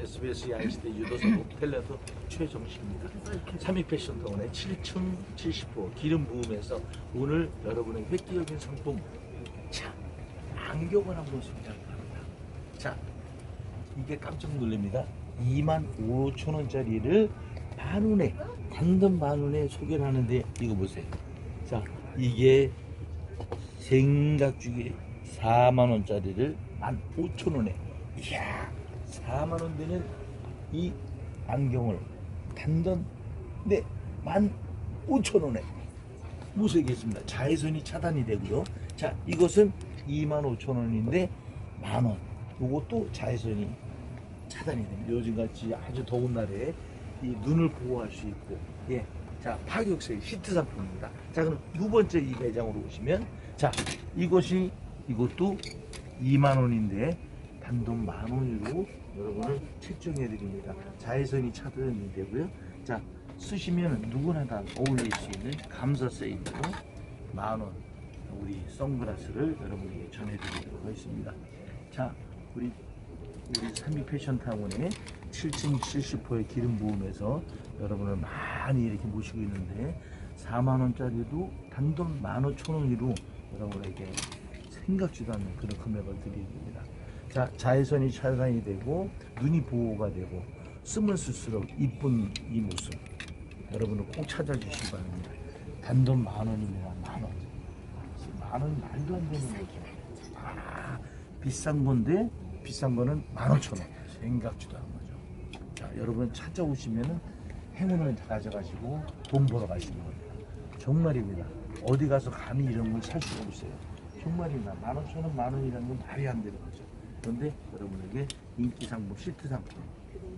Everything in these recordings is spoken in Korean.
SBS 야인시대 유도서 텔레도 최정식입니다. 3위 패션타운의 7층 70호 기름 부음에서 오늘 여러분의 획기적인 상품 자 안경을 한번 소개하려고 합니다. 자 이게 깜짝 놀랍니다. 2만 5천 원짜리를 만 원에 단돈 만 원에 소개를 하는데 이거 보세요. 자 이게 생각주기 4만 원짜리를 15,000원에 이야 4만 원 되는 이 안경을 단돈 네 15,000원에 무색했습니다. 자외선이 차단이 되고요. 자 이것은 25,000원인데 만 원 이것도 자외선이 차단이 됩니다. 요즘같이 아주 더운 날에 이 눈을 보호할 수 있고 예. 자, 파격세 히트 상품입니다. 자, 그럼 두 번째 이 매장으로 오시면 자, 이것이 이것도 2만 원인데 단돈 만 원으로 여러분을 책정해 드립니다. 자외선이 차단이 되고요. 자, 쓰시면 누구나 다 어울릴 수 있는 감사 세일로 만 원. 우리 선글라스를 여러분에게 전해드리도록 하겠습니다. 자, 우리 우리 삼미 패션 타운의 7층 70호의 기름 부음에서 여러분을 많이 이렇게 모시고 있는데 4만 원짜리도 단돈 15,000원으로 여러분에게 생각지도 않는 그런 금액을 드립니다. 자, 자외선이 차단이 되고 눈이 보호가 되고 쓰면 쓸수록 이쁜 이 모습 여러분은 꼭 찾아주시기 바랍니다. 단돈 만 원입니다. 만 원. 만 원이 말도 안 되는 거죠. 아, 비싼 건데 비싼 거는 15,000원 생각지도 않은 거죠 자 여러분 찾아오시면은 행운을 가져가시고 돈 벌어 가시는 겁니다 정말입니다 어디 가서 감히 이런 걸 살 수가 없어요 정말입니다 15,000원 만 원이라는 건 말이 안 되는 거죠 그런데 여러분에게 인기 상품 시트 상품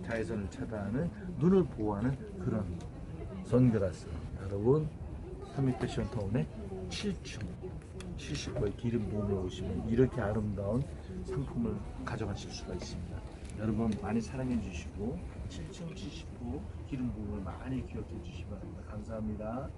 자외선을 차단하는 눈을 보호하는 그런 선글라스 여러분 서밋 패션 타운의 7층 70호의 기름 부음에 오시면 이렇게 아름다운 상품을 가져가실 수가 있습니다. 여러분 많이 사랑해 주시고 7층 70호 기름 부음을 많이 기억해 주시기 바랍니다. 감사합니다.